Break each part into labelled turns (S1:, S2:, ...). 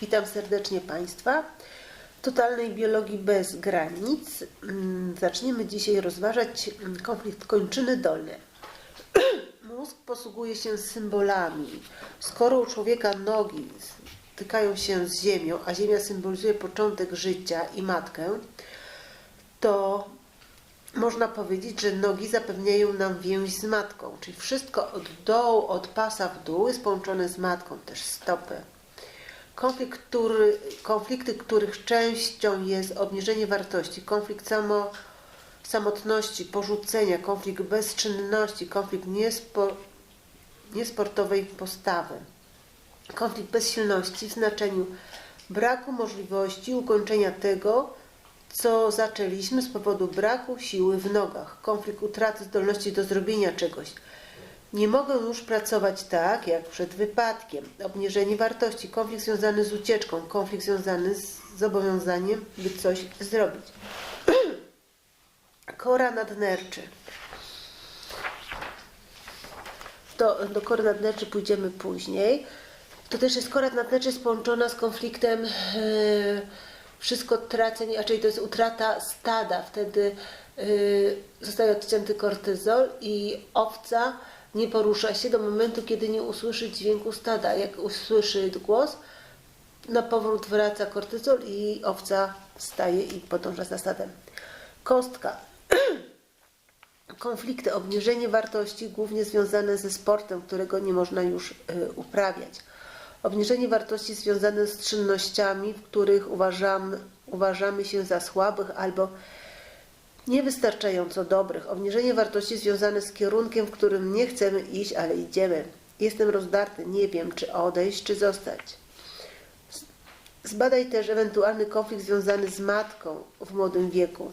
S1: Witam serdecznie Państwa. Totalnej biologii bez granic mm, zaczniemy dzisiaj rozważać mm, konflikt kończyny dolnej. Mózg posługuje się symbolami. Skoro u człowieka nogi stykają się z ziemią, a ziemia symbolizuje początek życia i matkę, to można powiedzieć, że nogi zapewniają nam więź z matką, czyli wszystko od dołu, od pasa w dół jest połączone z matką, też stopy. Konflikt, który, konflikty, których częścią jest obniżenie wartości, konflikt samo, samotności, porzucenia, konflikt bezczynności, konflikt niespo, niesportowej postawy, konflikt bezsilności w znaczeniu braku możliwości ukończenia tego, co zaczęliśmy z powodu braku siły w nogach, konflikt utraty zdolności do zrobienia czegoś. Nie mogę już pracować tak, jak przed wypadkiem. Obniżenie wartości, konflikt związany z ucieczką, konflikt związany z zobowiązaniem, by coś zrobić. Kora nadnerczy. Do, do kory nadnerczy pójdziemy później. To też jest kora nadnerczy połączona z konfliktem e, wszystko tracenie, raczej to jest utrata stada. Wtedy e, zostaje odcięty kortyzol i owca nie porusza się do momentu, kiedy nie usłyszy dźwięku stada. Jak usłyszy głos, na powrót wraca kortyzol i owca wstaje i podąża za stadem. Kostka. Konflikty, obniżenie wartości, głównie związane ze sportem, którego nie można już y, uprawiać. Obniżenie wartości związane z czynnościami, w których uważamy, uważamy się za słabych albo niewystarczająco dobrych. Obniżenie wartości związane z kierunkiem, w którym nie chcemy iść, ale idziemy. Jestem rozdarty, nie wiem, czy odejść, czy zostać. Zbadaj też ewentualny konflikt związany z matką w młodym wieku.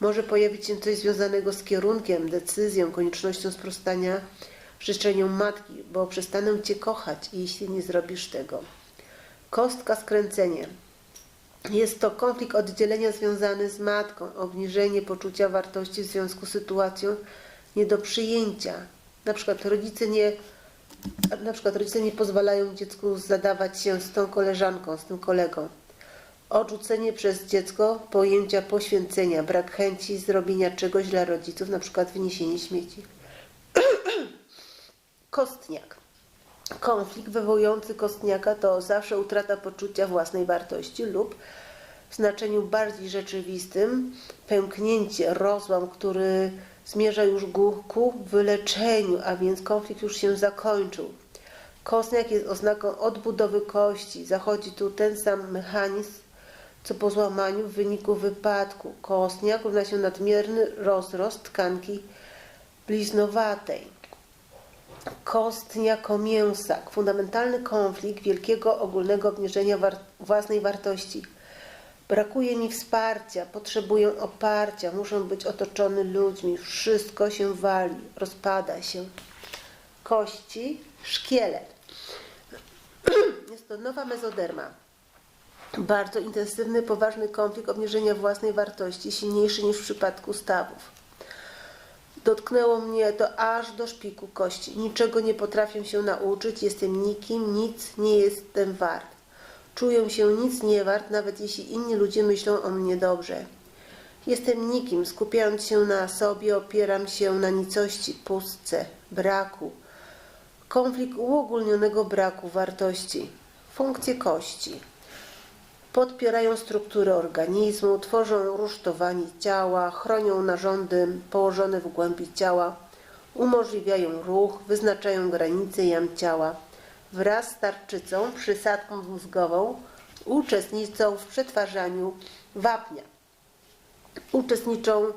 S1: Może pojawić się coś związanego z kierunkiem, decyzją, koniecznością sprostania życzeniom matki, bo przestanę Cię kochać, jeśli nie zrobisz tego. Kostka skręcenie. Jest to konflikt oddzielenia związany z matką, obniżenie poczucia wartości w związku z sytuacją nie do przyjęcia. Na przykład rodzice nie, na przykład rodzice nie pozwalają dziecku zadawać się z tą koleżanką, z tym kolegą. Odrzucenie przez dziecko pojęcia poświęcenia, brak chęci zrobienia czegoś dla rodziców, na przykład wyniesienie śmieci. Kostniak. Konflikt wywołujący kostniaka to zawsze utrata poczucia własnej wartości lub w znaczeniu bardziej rzeczywistym pęknięcie, rozłam, który zmierza już ku wyleczeniu, a więc konflikt już się zakończył. Kostniak jest oznaką odbudowy kości. Zachodzi tu ten sam mechanizm, co po złamaniu w wyniku wypadku. Kostniak równa się nadmierny rozrost tkanki bliznowatej kostniako-mięsak, fundamentalny konflikt wielkiego ogólnego obniżenia war własnej wartości. Brakuje mi wsparcia, potrzebuję oparcia, muszę być otoczony ludźmi, wszystko się wali, rozpada się. Kości, szkielet. Jest to nowa mezoderma. Bardzo intensywny, poważny konflikt obniżenia własnej wartości, silniejszy niż w przypadku stawów. Dotknęło mnie to aż do szpiku kości. Niczego nie potrafię się nauczyć, jestem nikim, nic nie jestem wart. Czuję się nic nie wart, nawet jeśli inni ludzie myślą o mnie dobrze. Jestem nikim, skupiając się na sobie, opieram się na nicości, pustce, braku. Konflikt uogólnionego braku wartości. Funkcje kości podpierają strukturę organizmu, tworzą rusztowanie ciała, chronią narządy położone w głębi ciała, umożliwiają ruch, wyznaczają granice jam ciała. Wraz z tarczycą, przysadką mózgową uczestniczą w przetwarzaniu wapnia. Uczestniczą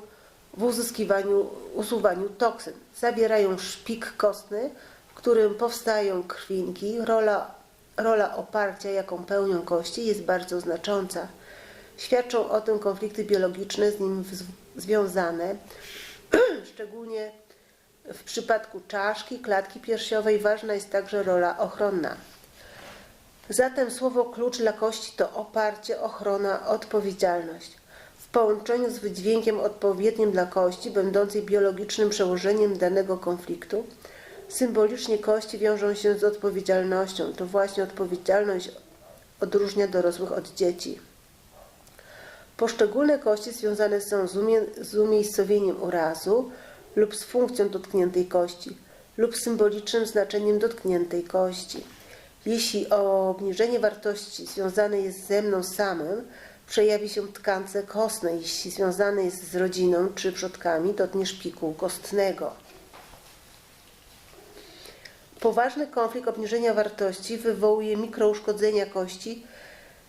S1: w uzyskiwaniu, usuwaniu toksyn. Zawierają szpik kostny, w którym powstają krwinki. Rola rola oparcia, jaką pełnią kości, jest bardzo znacząca. Świadczą o tym konflikty biologiczne z nim związane, szczególnie w przypadku czaszki, klatki piersiowej ważna jest także rola ochronna. Zatem słowo klucz dla kości to oparcie, ochrona, odpowiedzialność. W połączeniu z wydźwiękiem odpowiednim dla kości, będącej biologicznym przełożeniem danego konfliktu, Symbolicznie kości wiążą się z odpowiedzialnością. To właśnie odpowiedzialność odróżnia dorosłych od dzieci. Poszczególne kości związane są z, umie z umiejscowieniem urazu lub z funkcją dotkniętej kości lub symbolicznym znaczeniem dotkniętej kości. Jeśli obniżenie wartości związane jest ze mną samym, przejawi się w tkance kostnej. Jeśli związane jest z rodziną czy przodkami, dotknie szpiku kostnego. Poważny konflikt obniżenia wartości wywołuje mikrouszkodzenia kości,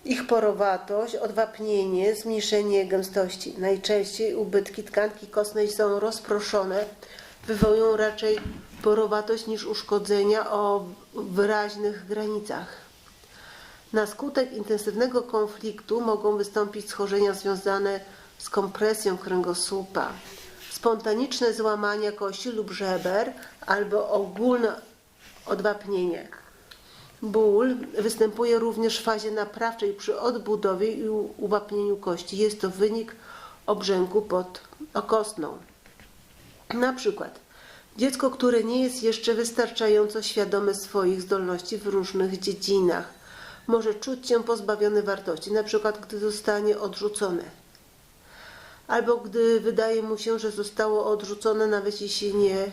S1: ich porowatość, odwapnienie, zmniejszenie gęstości. Najczęściej ubytki tkanki kostnej są rozproszone, wywołują raczej porowatość niż uszkodzenia o wyraźnych granicach. Na skutek intensywnego konfliktu mogą wystąpić schorzenia związane z kompresją kręgosłupa, spontaniczne złamania kości lub żeber albo ogólne odwapnienie. Ból występuje również w fazie naprawczej przy odbudowie i uwapnieniu kości. Jest to wynik obrzęku pod okostną. Na przykład dziecko, które nie jest jeszcze wystarczająco świadome swoich zdolności w różnych dziedzinach, może czuć się pozbawione wartości, na przykład gdy zostanie odrzucone. Albo gdy wydaje mu się, że zostało odrzucone, nawet jeśli nie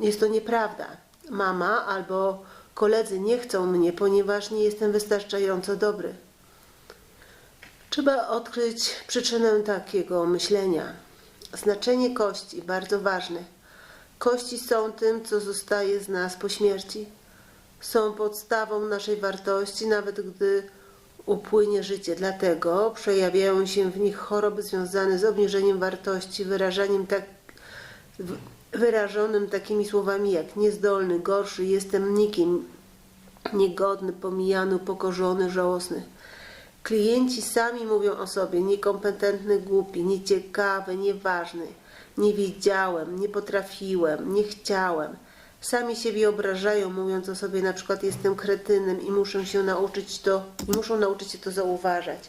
S1: jest to nieprawda. Mama albo koledzy nie chcą mnie, ponieważ nie jestem wystarczająco dobry. Trzeba odkryć przyczynę takiego myślenia. Znaczenie kości bardzo ważne. Kości są tym, co zostaje z nas po śmierci. Są podstawą naszej wartości, nawet gdy upłynie życie. Dlatego przejawiają się w nich choroby związane z obniżeniem wartości, wyrażaniem tak, wyrażonym takimi słowami jak niezdolny, gorszy, jestem nikim, niegodny, pomijany, upokorzony, żałosny. Klienci sami mówią o sobie niekompetentny, głupi, nieciekawy, nieważny. Nie wiedziałem, nie potrafiłem, nie chciałem. Sami siebie obrażają, mówiąc o sobie na przykład jestem kretynem i muszę się nauczyć to, muszą nauczyć się to zauważać.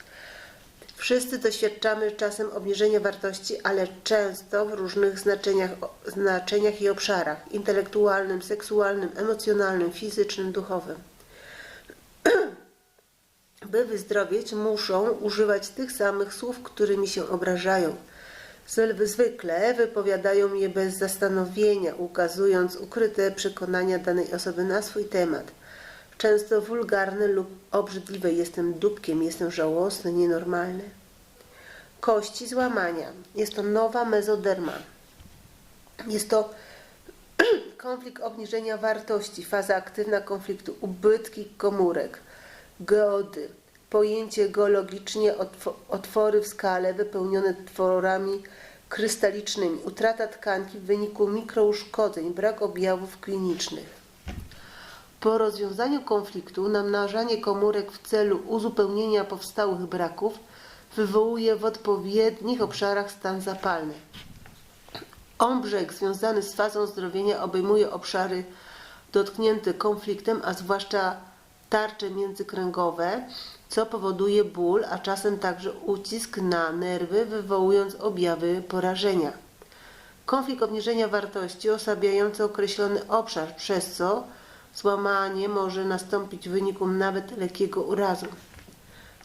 S1: Wszyscy doświadczamy czasem obniżenia wartości, ale często w różnych znaczeniach, znaczeniach i obszarach intelektualnym, seksualnym, emocjonalnym, fizycznym, duchowym. By wyzdrowieć, muszą używać tych samych słów, którymi się obrażają. Zwykle wypowiadają je bez zastanowienia, ukazując ukryte przekonania danej osoby na swój temat. Często wulgarny lub obrzydliwy. Jestem dupkiem, jestem żałosny, nienormalny. Kości złamania. Jest to nowa mezoderma. Jest to konflikt obniżenia wartości, faza aktywna konfliktu, ubytki komórek, geody, pojęcie geologicznie otwory w skale wypełnione tworami krystalicznymi, utrata tkanki w wyniku mikrouszkodzeń, brak objawów klinicznych. Po rozwiązaniu konfliktu namnażanie komórek w celu uzupełnienia powstałych braków wywołuje w odpowiednich obszarach stan zapalny. Ombrzeg związany z fazą zdrowienia obejmuje obszary dotknięte konfliktem, a zwłaszcza tarcze międzykręgowe, co powoduje ból, a czasem także ucisk na nerwy, wywołując objawy porażenia. Konflikt obniżenia wartości osabiający określony obszar, przez co złamanie może nastąpić w wyniku nawet lekkiego urazu.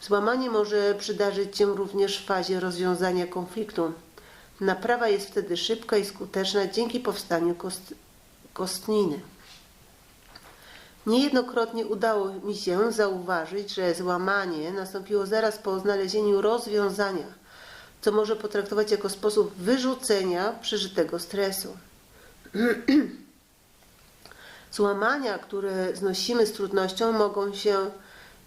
S1: Złamanie może przydarzyć się również w fazie rozwiązania konfliktu. Naprawa jest wtedy szybka i skuteczna dzięki powstaniu kost kostniny. Niejednokrotnie udało mi się zauważyć, że złamanie nastąpiło zaraz po znalezieniu rozwiązania, co może potraktować jako sposób wyrzucenia przeżytego stresu. Złamania, które znosimy z trudnością, mogą się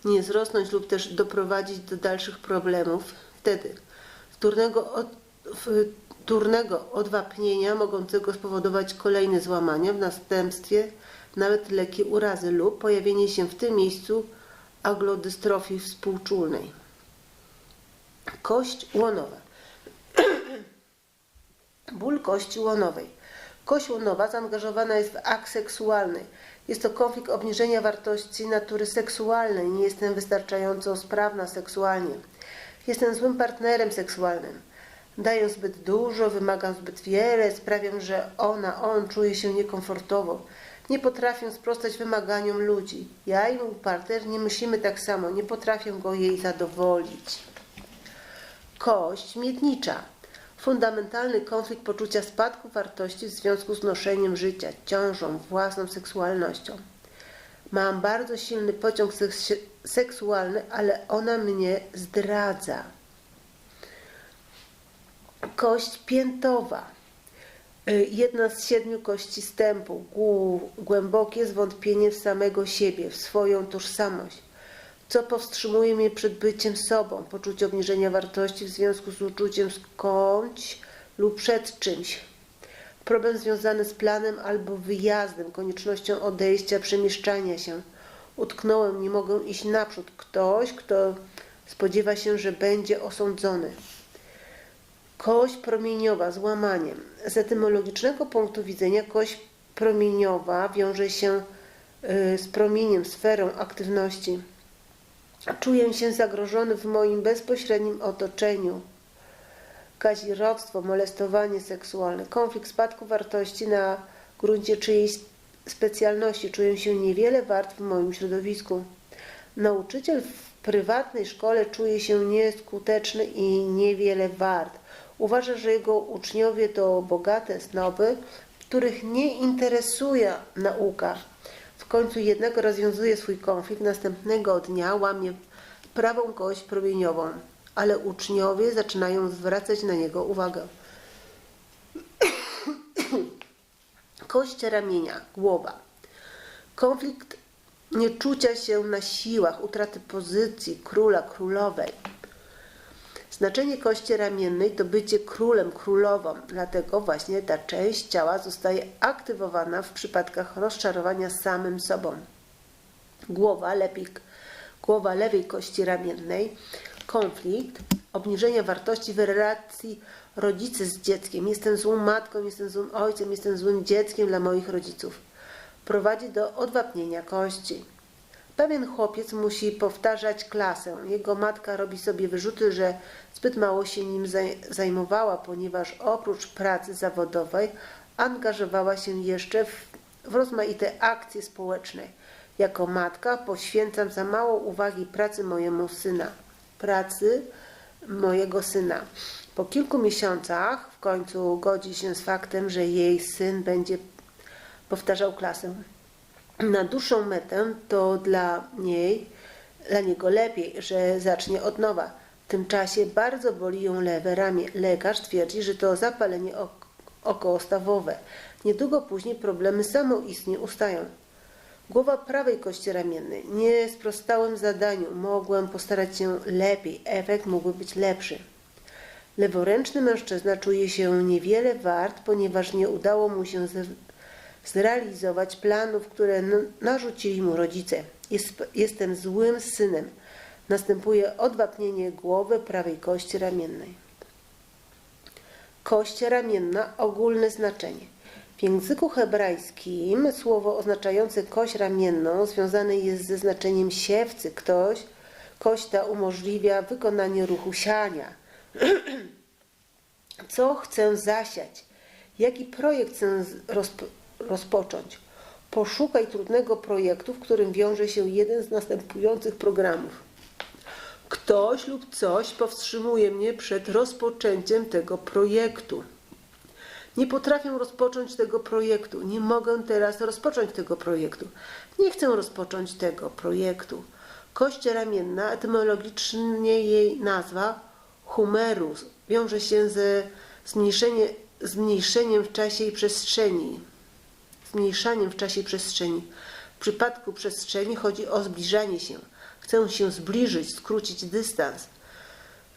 S1: nie zrosnąć lub też doprowadzić do dalszych problemów. Wtedy wtórnego, od, wtórnego odwapnienia mogącego spowodować kolejne złamania w następstwie nawet lekkie urazy lub pojawienie się w tym miejscu aglodystrofii współczulnej. Kość łonowa. Ból kości łonowej. Kość łonowa zaangażowana jest w akt seksualny. Jest to konflikt obniżenia wartości natury seksualnej. Nie jestem wystarczająco sprawna seksualnie. Jestem złym partnerem seksualnym. Daję zbyt dużo, wymagam zbyt wiele, sprawiam, że ona, on czuje się niekomfortowo. Nie potrafię sprostać wymaganiom ludzi. Ja i mój partner nie myślimy tak samo, nie potrafię go jej zadowolić. Kość miednicza. Fundamentalny konflikt poczucia spadku wartości w związku z noszeniem życia, ciążą, własną seksualnością. Mam bardzo silny pociąg seks- seksualny, ale ona mnie zdradza. Kość piętowa. Y, Jedna z siedmiu kości stępu. Głębokie zwątpienie w samego siebie, w swoją tożsamość. Co powstrzymuje mnie przed byciem sobą? Poczucie obniżenia wartości w związku z uczuciem skądś lub przed czymś. Problem związany z planem albo wyjazdem, koniecznością odejścia, przemieszczania się. Utknąłem, nie mogę iść naprzód. Ktoś, kto spodziewa się, że będzie osądzony. Kość promieniowa z łamaniem. Z etymologicznego punktu widzenia kość promieniowa wiąże się y, z promieniem, sferą aktywności. Czuję się zagrożony w moim bezpośrednim otoczeniu. Kazirodztwo, molestowanie seksualne, konflikt spadku wartości na gruncie czyjejś specjalności. Czuję się niewiele wart w moim środowisku. Nauczyciel w prywatnej szkole czuje się nieskuteczny i niewiele wart. Uważa, że jego uczniowie to bogate snoby, których nie interesuje nauka. Końcu jednego rozwiązuje swój konflikt, następnego dnia łamie prawą kość promieniową, ale uczniowie zaczynają zwracać na niego uwagę. Kość ramienia, głowa. Konflikt nieczucia się na siłach, utraty pozycji króla, królowej. Znaczenie kości ramiennej to bycie królem, królową, dlatego właśnie ta część ciała zostaje aktywowana w przypadkach rozczarowania samym sobą. Głowa, lepiej, głowa lewej kości ramiennej, konflikt, obniżenie wartości w relacji rodzice z dzieckiem. Jestem złą matką, jestem złym ojcem, jestem złym dzieckiem dla moich rodziców. Prowadzi do odwapnienia kości. Pewien chłopiec musi powtarzać klasę. Jego matka robi sobie wyrzuty, że zbyt mało się nim zaj- zajmowała, ponieważ oprócz pracy zawodowej angażowała się jeszcze w, w rozmaite akcje społeczne. Jako matka poświęcam za mało uwagi pracy mojemu syna. Pracy mojego syna. Po kilku miesiącach w końcu godzi się z faktem, że jej syn będzie powtarzał klasę na dłuższą metę, to dla niej, dla niego lepiej, że zacznie od nowa. W tym czasie bardzo boli ją lewe ramię. Lekarz twierdzi, że to zapalenie ok- okołostawowe. Niedługo później problemy samoistnie ustają. Głowa prawej kości ramiennej. Nie sprostałem zadaniu. Mogłem postarać się lepiej. Efekt mógłby być lepszy. Leworęczny mężczyzna czuje się niewiele wart, ponieważ nie udało mu się zrealizować planów, które narzucili mu rodzice. Jest, jestem złym synem. Następuje odwapnienie głowy prawej kości ramiennej. Kość ramienna ogólne znaczenie. W języku hebrajskim słowo oznaczające kość ramienną związane jest ze znaczeniem siewcy. Ktoś, kość ta umożliwia wykonanie ruchu siania. Co chcę zasiać? Jaki projekt chcę z- rozp- rozpocząć? Poszukaj trudnego projektu, w którym wiąże się jeden z następujących programów. Ktoś lub coś powstrzymuje mnie przed rozpoczęciem tego projektu. Nie potrafię rozpocząć tego projektu. Nie mogę teraz rozpocząć tego projektu. Nie chcę rozpocząć tego projektu. Kość ramienna, etymologicznie jej nazwa humerus, wiąże się ze zmniejszenie, zmniejszeniem w czasie i przestrzeni. Zmniejszaniem w czasie przestrzeni. W przypadku przestrzeni chodzi o zbliżanie się. Chcę się zbliżyć, skrócić dystans.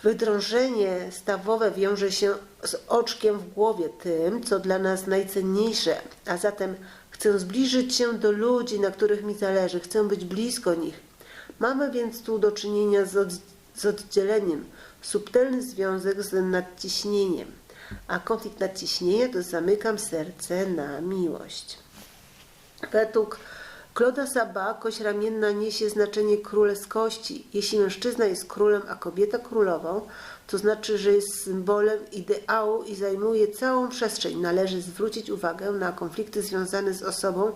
S1: Wydrążenie stawowe wiąże się z oczkiem w głowie, tym, co dla nas najcenniejsze, a zatem chcę zbliżyć się do ludzi, na których mi zależy, chcę być blisko nich. Mamy więc tu do czynienia z, od, z oddzieleniem, subtelny związek z nadciśnieniem, a konflikt nadciśnienia to zamykam serce na miłość. Według Claude'a Saba kość ramienna niesie znaczenie królewskości. Jeśli mężczyzna jest królem, a kobieta królową, to znaczy, że jest symbolem ideału i zajmuje całą przestrzeń. Należy zwrócić uwagę na konflikty związane z osobą,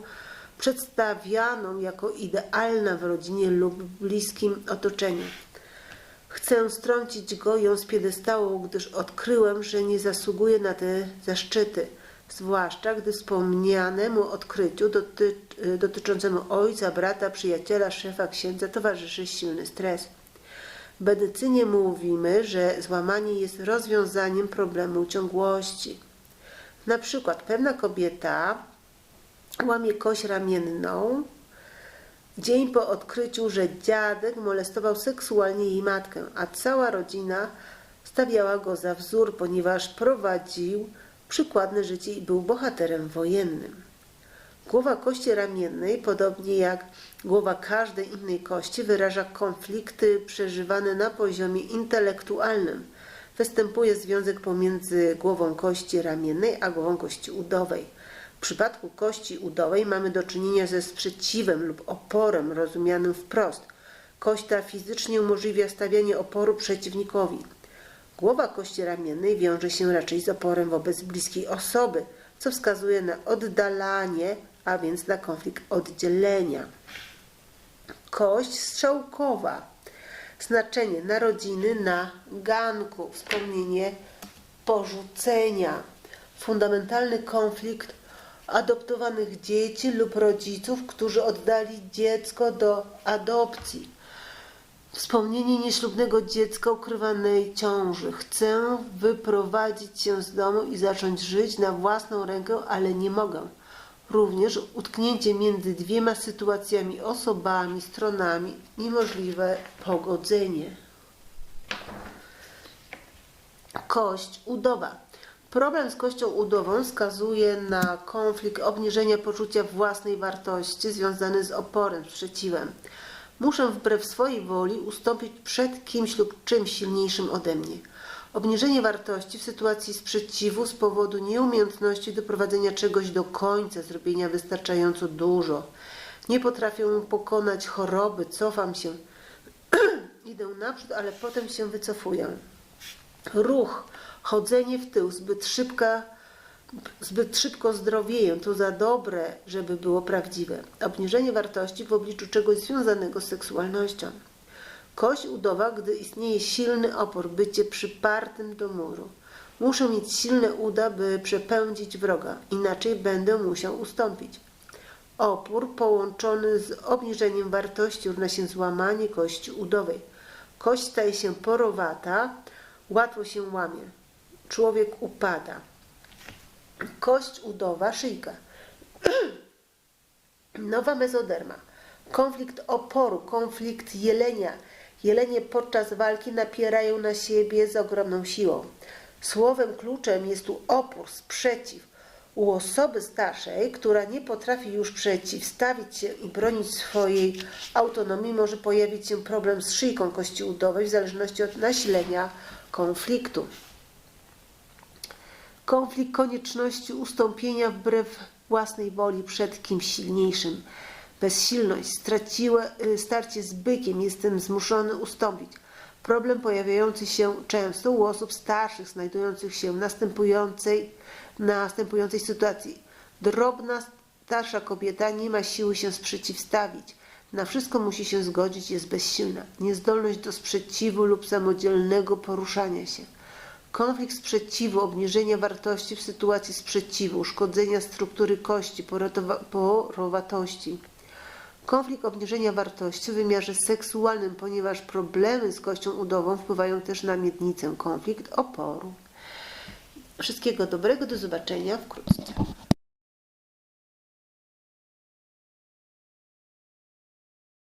S1: przedstawianą jako idealna w rodzinie lub bliskim otoczeniu. Chcę strącić go ją z piedestału, gdyż odkryłem, że nie zasługuje na te zaszczyty, zwłaszcza gdy wspomnianemu odkryciu doty, dotyczącemu ojca, brata, przyjaciela, szefa, księdza towarzyszy silny stres. W medycynie mówimy, że złamanie jest rozwiązaniem problemu ciągłości. Na przykład pewna kobieta łamie kość ramienną dzień po odkryciu, że dziadek molestował seksualnie jej matkę, a cała rodzina stawiała go za wzór, ponieważ prowadził przykładne życie i był bohaterem wojennym. Głowa kości ramiennej, podobnie jak głowa każdej innej kości, wyraża konflikty przeżywane na poziomie intelektualnym. Występuje związek pomiędzy głową kości ramiennej a głową kości udowej. W przypadku kości udowej mamy do czynienia ze sprzeciwem lub oporem rozumianym wprost. Kość ta fizycznie umożliwia stawianie oporu przeciwnikowi. Głowa kości ramiennej wiąże się raczej z oporem wobec bliskiej osoby, co wskazuje na oddalanie, a więc na konflikt oddzielenia. Kość strzałkowa. Znaczenie narodziny na ganku. Wspomnienie porzucenia. Fundamentalny konflikt adoptowanych dzieci lub rodziców, którzy oddali dziecko do adopcji. Wspomnienie nieślubnego dziecka ukrywanej ciąży. Chcę wyprowadzić się z domu i zacząć żyć na własną rękę, ale nie mogę. Również utknięcie między dwiema sytuacjami, osobami, stronami, niemożliwe pogodzenie. Kość udowa. Problem z kością udową wskazuje na konflikt obniżenia poczucia własnej wartości związany z oporem, sprzeciwem. Muszę wbrew swojej woli ustąpić przed kimś lub czymś silniejszym ode mnie. Obniżenie wartości w sytuacji sprzeciwu z powodu nieumiejętności doprowadzenia czegoś do końca, zrobienia wystarczająco dużo. Nie potrafię pokonać choroby, cofam się. Idę naprzód, ale potem się wycofuję. Ruch, chodzenie w tył, zbyt szybka, zbyt szybko zdrowieję, to za dobre, żeby było prawdziwe. Obniżenie wartości w obliczu czegoś związanego z seksualnością. Kość udowa, gdy istnieje silny opór, bycie przypartym do muru. Muszę mieć silne uda, by przepędzić wroga, inaczej będę musiał ustąpić. Opór połączony z obniżeniem wartości równa się złamanie kości udowej. Kość staje się porowata, łatwo się łamie. Człowiek upada. Kość udowa, szyjka. Nowa mezoderma. Konflikt oporu, konflikt jelenia. Jelenie podczas walki napierają na siebie z ogromną siłą. Słowem kluczem jest tu opór, sprzeciw. U osoby starszej, która nie potrafi już przeciwstawić się i bronić swojej autonomii, może pojawić się problem z szyjką kości udowej w zależności od nasilenia konfliktu. Konflikt konieczności ustąpienia wbrew własnej woli przed kimś silniejszym. Bezsilność, straciłe, y, starcie z bykiem, jestem zmuszony ustąpić. Problem pojawiający się często u osób starszych, znajdujących się w następującej, następującej sytuacji. Drobna, starsza kobieta nie ma siły się sprzeciwstawić. Na wszystko musi się zgodzić, jest bezsilna. Niezdolność do sprzeciwu lub samodzielnego poruszania się. Konflikt sprzeciwu, obniżenia wartości w sytuacji sprzeciwu, uszkodzenia struktury kości, porowatości. Konflikt obniżenia wartości w wymiarze seksualnym, ponieważ problemy z kością udową wpływają też na miednicę. Konflikt oporu. Wszystkiego dobrego, do zobaczenia wkrótce.